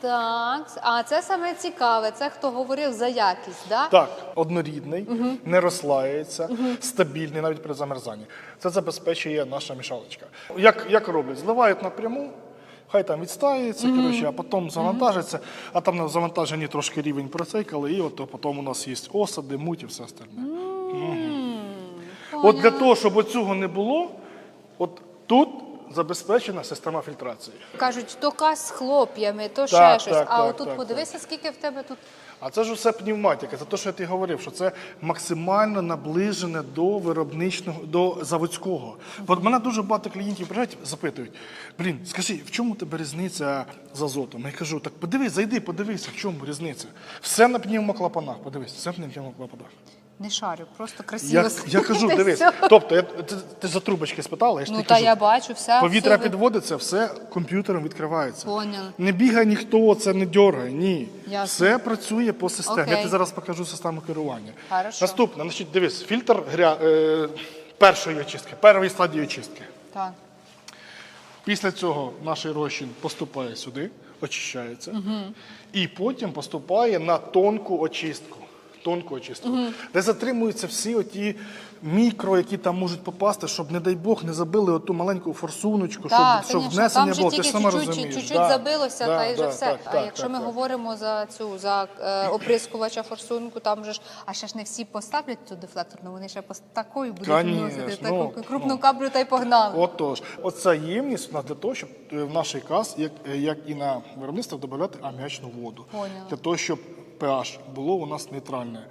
Так, а це саме цікаве. Це хто говорив за якість, да? Так, однорідний, не розслається, стабільний навіть при замерзанні. Це забезпечує наша мішалочка. Як, як роблять? Зливають напряму, хай там відстаюється, коротше, а потім завантажиться, а там на завантаженні трошки рівень процейкали, і от потім у нас є осади, муть і все остальне. От для того, щоб цього не було, от тут забезпечена система фільтрації. Кажуть, то каз з хлоп'ями, то ще Так, щось. так, а так, отут так, подивися, скільки в тебе тут. А це ж усе пневматика. Це те, що я ти говорив, що це максимально наближене до виробничного, до заводського. Бо мене дуже багато клієнтів приїжджають, запитують: блін, скажи, в чому тебе різниця з азотом? Я кажу, так подивись, зайди, подивися, в чому різниця. Все на пневмоклапанах, подивись, все на пневмоклапанах. Не шарю, просто красиво. Я, я кажу, дивись, тобто, я, ти, ти за трубочки спитала, я ж Ну та кажу, я бачу, все. Повітря все ви- підводиться, все комп'ютером відкривається. Поняла. Не бігає ніхто, це не дьоргає. Ні. Ясно. Все працює по системі. Я Окей. тобі зараз покажу систему керування. Хорошо. Наступне, значить, дивись, фільтр гря... е... першої очистки, першої стадії очистки. Так. Після цього наш розчин поступає сюди, очищається, і потім поступає на тонку очистку. Тонку очистку, де затримуються всі оті мікро, які там можуть попасти, щоб, не дай Бог, не забили оту маленьку форсуночку, Так, щоб, щоб внесення було. Ти ж сама чуть-чуть, розумієш. чуть-чуть Да, забилося, да, та й вже да, все. так, а так, якщо так, ми так. говоримо за цю за е, оприскувача форсунку, там же ж, а ще ж не всі поставлять цю дефлекторну, вони ще такою будуть вносити ну, таку крупну ну. каплю та й погнали. Отож, оця ємність нас для того, щоб е, в наш каз, як, е, як і на виробництвах, додавати аміачну воду. Поняла. Для того, щоб pH було у нас нейтральне.